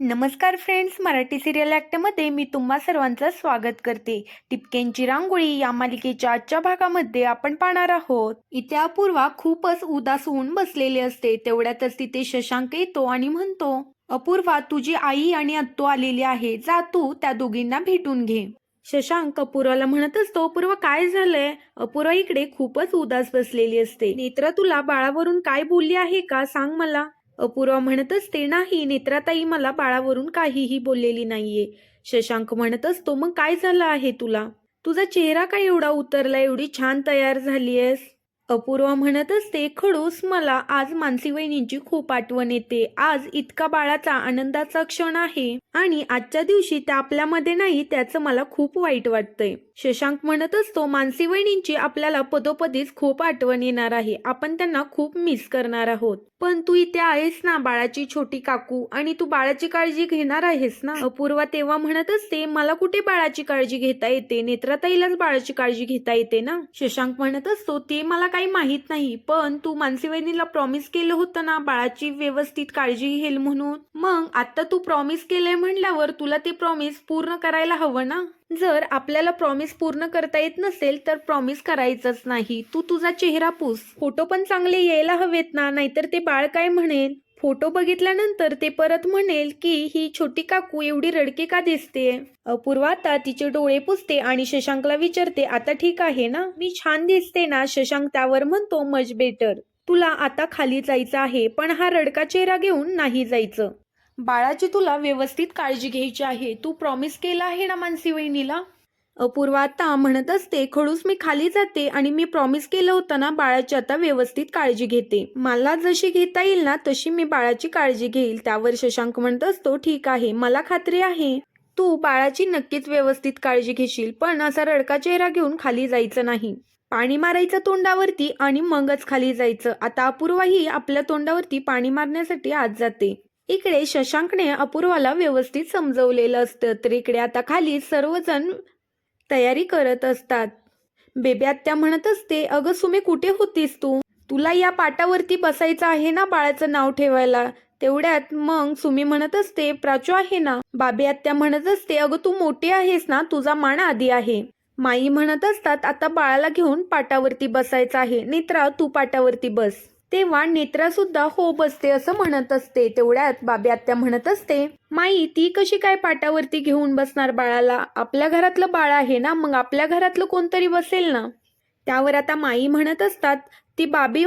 नमस्कार friends Marathi serial ॲक्टमध्ये मी तुम्हा सर्वांचं स्वागत करते. टिपक्यांची रांगोळी या मालिकेच्या आजच्या भागामध्ये आपण पाहणार आहोत. इथे अपूर्वा खूपच उदास होऊन बसलेली असते. तेवढ्यातच तिथे शशांक येतो आणि म्हणतो अपूर्वा तुझी आई आणि आत्तो आलेली आहे. जा तू त्या दोघींना भेटून घे. शशांक अपूर्वाला म्हणत असतो अपूर्वा काय झालंय? अपूर्वा इकडे खूपच उदास बसलेली असते. नेत्र तुला बाळावरून काय बोलली आहे का? सांग मला. अपूर्वा म्हणत असते नाही नेत्राताई मला बाळावरून काहीही बोललेली नाहीये. शशांक म्हणत असतो मग काय झालं आहे तुला? तुझा चेहरा काय एवढा उतरला एवढी छान तयार झालीयस अपूर्वा म्हणत असते खडूस मला आज मानसी वहिनींची खूप आठवण येते. आज इतका बाळाचा आनंदाचा क्षण आहे आणि आजच्या दिवशी त्या आपल्यामध्ये नाही त्याचं मला खूप वाईट वाटतंय. शशांक म्हणत असतो मानसी वहिनींची आपल्याला पदोपदीच खूप आठवण येणार आहे. आपण त्यांना खूप मिस करणार आहोत. पण तू इथे आहेस ना बाळाची छोटी काकू आणि तू बाळाची काळजी घेणार आहेस ना? अपूर्वा तेव्हा म्हणत असते मला कुठे बाळाची काळजी घेता येते? नेत्राताईलाच बाळाची काळजी घेता येते ना? शशांक म्हणत असतो ते मला काही माहीत नाही पण तू मानसी वहिनीला प्रॉमिस केलं होतं ना बाळाची व्यवस्थित काळजी घेईल म्हणून? मग आता तू प्रॉमिस केलंय म्हणल्यावर तुला ते प्रॉमिस पूर्ण करायला हवं ना? जर आपल्याला प्रॉमिस पूर्ण करता येत नसेल तर प्रॉमिस करायचंच नाही. तू तुझा चेहरा पूस. फोटो पण चांगले यायला हवेत ना नाहीतर ते बाळ काय म्हणेल? फोटो बघितल्यानंतर ते परत म्हणेल की ही छोटी काकू एवढी रडके का दिसते? अपूर्वा आता तिचे डोळे पुसते आणि शशांकला विचारते आता ठीक आहे ना? मी छान दिसते ना? शशांक त्यावर म्हणतो मच बेटर तुला आता खाली जायचं आहे पण हा रडका चेहरा घेऊन नाही जायचं. बाळाची तुला व्यवस्थित काळजी घ्यायची आहे. तू प्रॉमिस केला आहे ना मानसी वहिनीला अपूर्वा आता म्हणत असते खडूस मी खाली जाते आणि मी प्रॉमिस केलं होतं ना बाळाची आता व्यवस्थित काळजी घेते. मला जशी घेता येईल ना तशी मी बाळाची काळजी घेईल. त्यावर शशांक म्हणत असतो ठीक आहे मला खात्री आहे. तू बाळाची नक्कीच व्यवस्थित काळजी घेशील पण असा रडका चेहरा घेऊन खाली जायचं नाही. पाणी मारायचं तोंडावरती आणि मगच खाली जायचं. आता अपूर्वाही आपल्या तोंडावरती पाणी मारण्यासाठी आत जाते. इकडे शशांकने अपूर्वाला व्यवस्थित समजवलेलं असतं. तर इकडे आता खाली सर्वजण तयारी करत असतात. बेबी आत्या म्हणत असते अगं सुमे कुठे होतीस तू? तुला या पाटावरती बसायचं आहे ना बाळाचं नाव ठेवायला? तेवढ्यात मग सुमी म्हणत असते प्राचू आहे ना? बाबी आत्या म्हणत असते अगं तू मोठी आहेस ना तुझा मान आधी आहे. माई म्हणत असतात आता बाळाला घेऊन पाटावरती बसायचं आहे. नेत्रा तू पाटावरती बस. तेव्हा नेत्रा सुद्धा हो बसते असं म्हणत असते. तेवढ्यात बाबी आत्या म्हणत असते माई ती कशी काय पाटावरती घेऊन बसणार बाळाला? आपल्या घरातलं बाळ आहे ना मग आपल्या घरातलं कोणतरी बसेल ना? त्यावर आता माई म्हणत असतात ती बाबी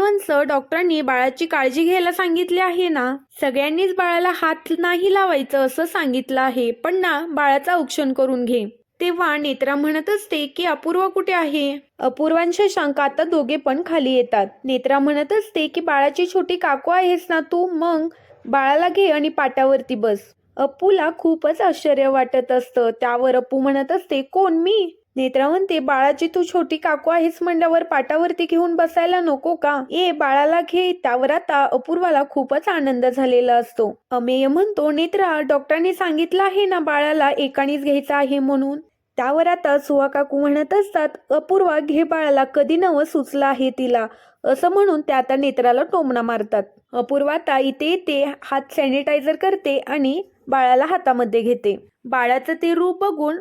डॉक्टरांनी बाळाची काळजी घ्यायला सांगितली आहे ना? सगळ्यांनीच बाळाला हात नाही लावायचं असं सांगितलं आहे. पण ना बाळाचं औक्षण करून घे. तेव्हा नेत्रा म्हणत असते की अपूर्वा कुठे आहे? अपूर्वांच्या शंका आता दोघे पण खाली येतात. नेत्रा म्हणत असते की बाळाची छोटी काकू आहेस ना तू? मग बाळाला घे आणि पाटावरती बस. अप्पूला खूपच आश्चर्य वाटत असतं. त्यावर अप्पू म्हणत असते कोण? मी? नेत्रा म्हणते बाळाची तू छोटी काकू आहेस म्हणल्यावर पाटावरती घेऊन बसायला नको का? ए बाळाला घे. त्यावर आता अपूर्वाला खूपच आनंद झालेला असतो. अमेय म्हणतो नेत्रा डॉक्टरांनी सांगितलं आहे ना बाळाला एकानेच घ्यायचं आहे म्हणून? त्यावर आता सुहा काकू म्हणत असतात अपूर्वा घे बाळाला कधी नवं सुचलं आहे तिला. असं म्हणून त्या आता नेत्राला टोमणा मारतात. अपूर्वा आता इथे येते हात सॅनिटायझर करते आणि बाळाला हातामध्ये घेते. बाळाचं ते रूप बघून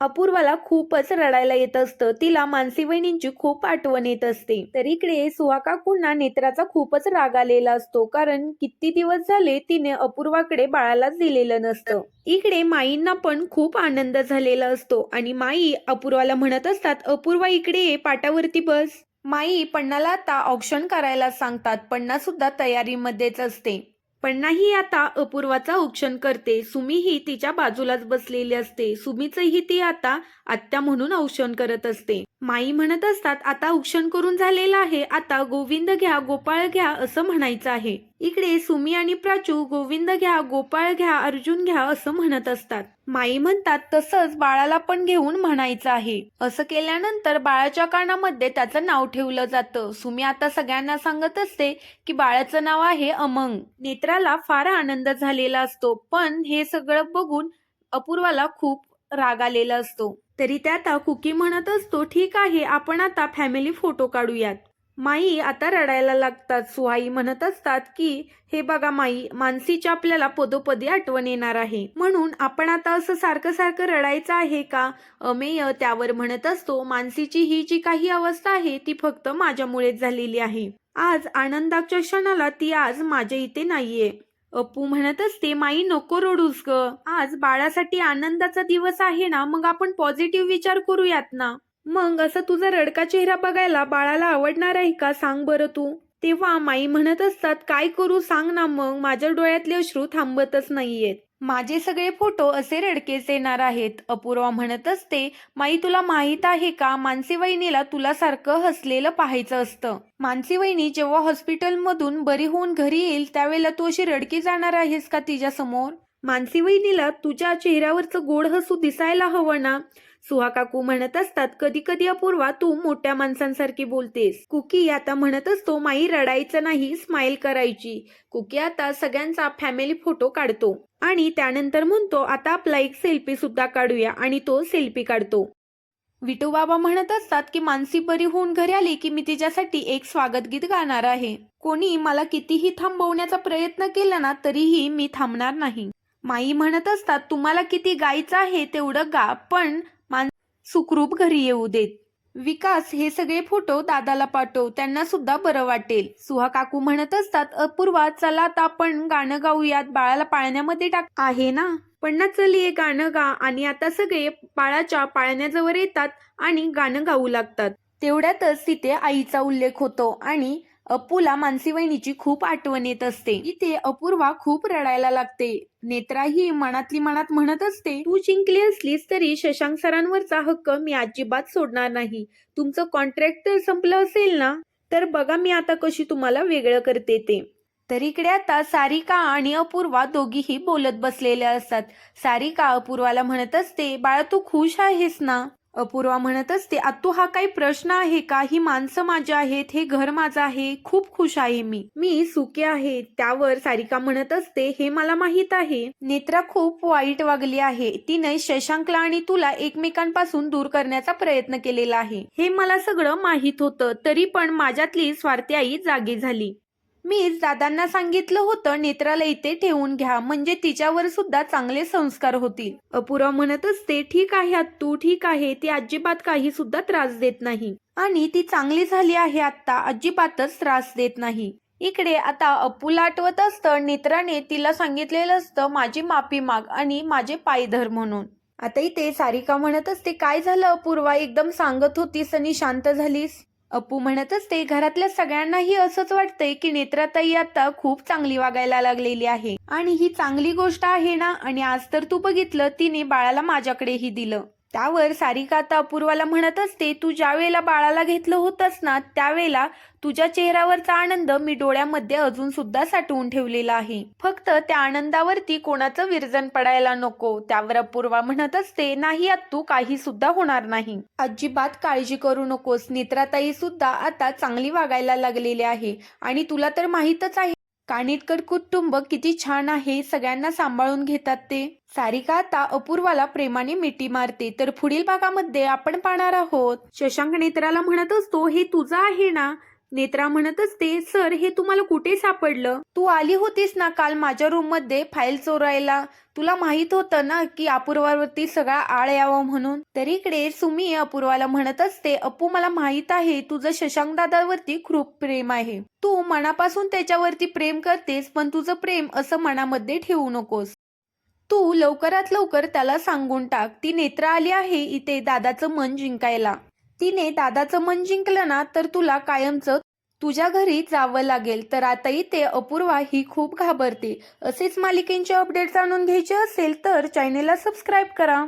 अपूर्वाला खूपच रडायला येत असतं. तिला मानसी वहिनींची खूप आठवण येत असते. तर इकडे सुहाकाकूंना नेत्राचा खूपच राग आलेला असतो. कारण किती दिवस झाले तिने अपूर्वाकडे बाळालाच दिलेलं नसतं. इकडे माईंना पण खूप आनंद झालेला असतो. आणि माई अपूर्वाला म्हणत असतात अपूर्वा इकडे ये पाटावरती बस. माई पण्णाला आता ऑप्शन करायला सांगतात. पण्णा सुद्धा तयारीमध्येच असते. पण्णाही आता अपूर्वाचा औक्षण करते. सुमीही तिच्या बाजूलाच बसलेली असते. सुमीचंही ती आता आत्या म्हणून औक्षण करत असते. माई म्हणत असतात आता औक्षण करून झालेलं आहे. आता गोविंद घ्या गोपाळ घ्या असं म्हणायचं आहे. इकडे सुमी आणि प्राचू गोविंद घ्या गोपाळ घ्या अर्जुन घ्या असं म्हणत असतात. माई म्हणतात तसंच बाळाला पण घेऊन म्हणायचं आहे. असं केल्यानंतर बाळाच्या कानामध्ये त्याचं नाव ठेवलं जातं. सुमी आता सगळ्यांना सांगत असते की बाळाचं नाव आहे अमंग. नेत्राला फार आनंद झालेला असतो पण हे सगळं बघून अपूर्वाला खूप राग आलेला असतो. तरी त्या आता कुकी म्हणत असतो ठीक आहे आपण आता फॅमिली फोटो काढूयात. माई आता रडायला लागतात. सुहाई म्हणत असतात की हे बघा माई मानसीच्या आपल्याला पदोपदी आठवण येणार आहे. म्हणून आपण आता असं सारखं सारखं रडायचं आहे का? अमेय त्यावर म्हणत असतो मानसीची ही जी काही अवस्था आहे ती फक्त माझ्यामुळेच झालेली आहे. आज आनंदाच्या क्षणाला ती आज माझ्या इथे नाहीये. अप्पू म्हणत असते माई नको रडूस ग. आज बाळासाठी आनंदाचा दिवस आहे ना मग आपण पॉझिटिव्ह विचार करूयात ना. मग असं तुझा रडका चेहरा बघायला बाळाला आवडणार आहे का? सांग बरं तू. तेव्हा माई म्हणत असतात काय करू सांग ना मग. माझ्या डोळ्यातले अश्रू थांबतच नाहीयेत. माझे सगळे फोटो असे रडकेच येणार आहेत. अपूर्वा म्हणत असते माई तुला माहीत आहे का? मानसी वहिनीला तुला सारखं हसलेलं पाहायचं असतं. मानसी वहिनी जेव्हा हॉस्पिटलमधून बरी होऊन घरी येईल त्यावेळेला तू अशी रडकी जाणार आहेस का तिच्या समोर मानसी वहिनीला तुझ्या चेहऱ्यावरचं गोड हसू दिसायला हवं ना. सुहा काकू म्हणत असतात कधी कधी अपूर्वा तू मोठ्या माणसांसारखी बोलतेस. कुकी आता म्हणत असतो माई रडायचं नाही स्माइल करायची. कुकी आता सगळ्यांचा फॅमिली फोटो काढतो. आणि त्यानंतर म्हणतो आता आपला एक सेल्फी सुद्धा काढूया आणि तो सेल्फी काढतो. विठू बाबा म्हणत असतात की मानसी बरी होऊन घरी आली की मी तिच्यासाठी एक स्वागत गीत गाणार आहे. कोणी मला कितीही थांबवण्याचा प्रयत्न केला ना तरीही मी थांबणार नाही. माई म्हणत असतात तुम्हाला किती गायचं आहे तेवढं गा पण सुखरूप घरी येऊ देत. विकास हे सगळे फोटो दादाला पाठव त्यांना सुद्धा बरं वाटेल. सुहा काकू म्हणत असतात अपूर्वा चला आता आपण गाणं गाऊयात बाळाला पाळण्यामध्ये टाक. आहे ना. पण ना चल ये गाणं गा. आणि आता सगळे बाळाच्या पाळण्याजवळ येतात आणि गाणं गाऊ लागतात. तेवढ्यातच तिथे आईचा उल्लेख होतो आणि अप्पूला मानसी वहिनीची खूप आठवण येत असते. इथे अपूर्वा खूप रडायला लागते. नेत्रा ही मनातली मनात म्हणत असते तू जिंकली असलीस तरी शशांक सरांवरचा हक्क मी अजिबात सोडणार नाही. तुमचं कॉन्ट्रॅक्ट तर संपलं असेल ना? तर बघा मी आता कशी तुम्हाला वेगळं करते ते. तर इकडे आता सारिका आणि अपूर्वा दोघीही बोलत बसलेल्या असतात. सारिका अपूर्वाला म्हणत असते बाळा तू खुश आहेस ना? अपूर्वा म्हणत असते आत्तू हा काही प्रश्न आहे का? ही माणसं माझी आहेत हे घर माझं आहे खूप खुश आहे मी. मी सुखी आहे. त्यावर सारिका म्हणत असते हे मला माहीत आहे. नेत्रा खूप वाईट वागली आहे. तिने शशांकला आणि तुला एकमेकांपासून दूर करण्याचा प्रयत्न केलेला आहे. हे मला सगळं माहीत होतं तरी पण माझ्यातली स्वार्थी आई जागी झाली. मीच दादांना सांगितलं होतं नेत्राला इथे ठेवून घ्या. म्हणजे तिच्यावर सुद्धा चांगले संस्कार होतील. अपुरा म्हणत असते ठीक आहे तू ठीक आहे. ती अजिबात काही सुद्धा त्रास देत नाही. आणि ती चांगली झाली आहे आता अजिबातच त्रास देत नाही. इकडे आता अपूला आठवत असतं. नेत्राने तिला सांगितलेलं असतं माझी माफी माग आणि माझे पाय धर म्हणून. आता इथे सारिका म्हणत असते काय झालं अपूर्वा? एकदम सांगत होतीस आणि शांत झालीस. अप्पू म्हणत असते घरातल्या सगळ्यांनाही असंच वाटतंय की नेत्राताई आता खूप चांगली वागायला लागलेली आहे. आणि ही चांगली गोष्ट आहे ना आणि आज तर तू बघितलं तिने बाळाला माझ्याकडेही दिलं. त्यावर सारिका आता अपूर्वाला म्हणत असते तू ज्या वेळेला बाळाला घेतलं होतंस ना त्यावेळेला तुझ्या चेहऱ्यावरचा आनंद मी डोळ्यामध्ये अजून सुद्धा साठवून ठेवलेला आहे. फक्त त्या आनंदावरती कोणाचं विरजन पडायला नको त्यावर अपूर्वा म्हणत असते नाही तू काही सुद्धा होणार नाही. अजिबात काळजी करू नकोस. नेत्राताई सुद्धा आता चांगली वागायला लागलेली आहे. आणि तुला तर माहीतच आहे कानिटकर कुटुंब किती छान आहे सगळ्यांना सांभाळून घेतात ते. सारिका आता अपूर्वाला प्रेमाने मिठी मारते तर पुढील भागामध्ये आपण पाहणार आहोत. शशांक नेत्राला म्हणत असतो हे तुझं आहे ना? नेत्रा म्हणत असते सर हे तुम्हाला कुठे सापडलं? तू आली होतीस ना काल माझ्या रूममध्ये फाईल चोरायला. तुला माहीत होतं ना की अपूर्वावरती सगळा आळ यावा म्हणून? तर इकडे सुमी अपूर्वाला म्हणत असते अप्पू मला माहीत आहे तुझं शशांक दादावरती खूप प्रेम आहे. तू मनापासून त्याच्यावरती प्रेम करतेस पण तुझं प्रेम असं मनामध्ये ठेवू नकोस. तू लवकरात लवकर त्याला सांगून टाक. ती नेत्रा आली आहे इथे दादाचं मन जिंकायला. तिने दादाचं मन जिंकलं ना तर तुला कायमचं तुझ्या घरी जावं लागेल. तर आता इथे अपूर्वा ही खूप घाबरते असेच मालिकेंचे अपडेट जाणून घ्यायचे असेल तर चॅनेलला सबस्क्राईब करा.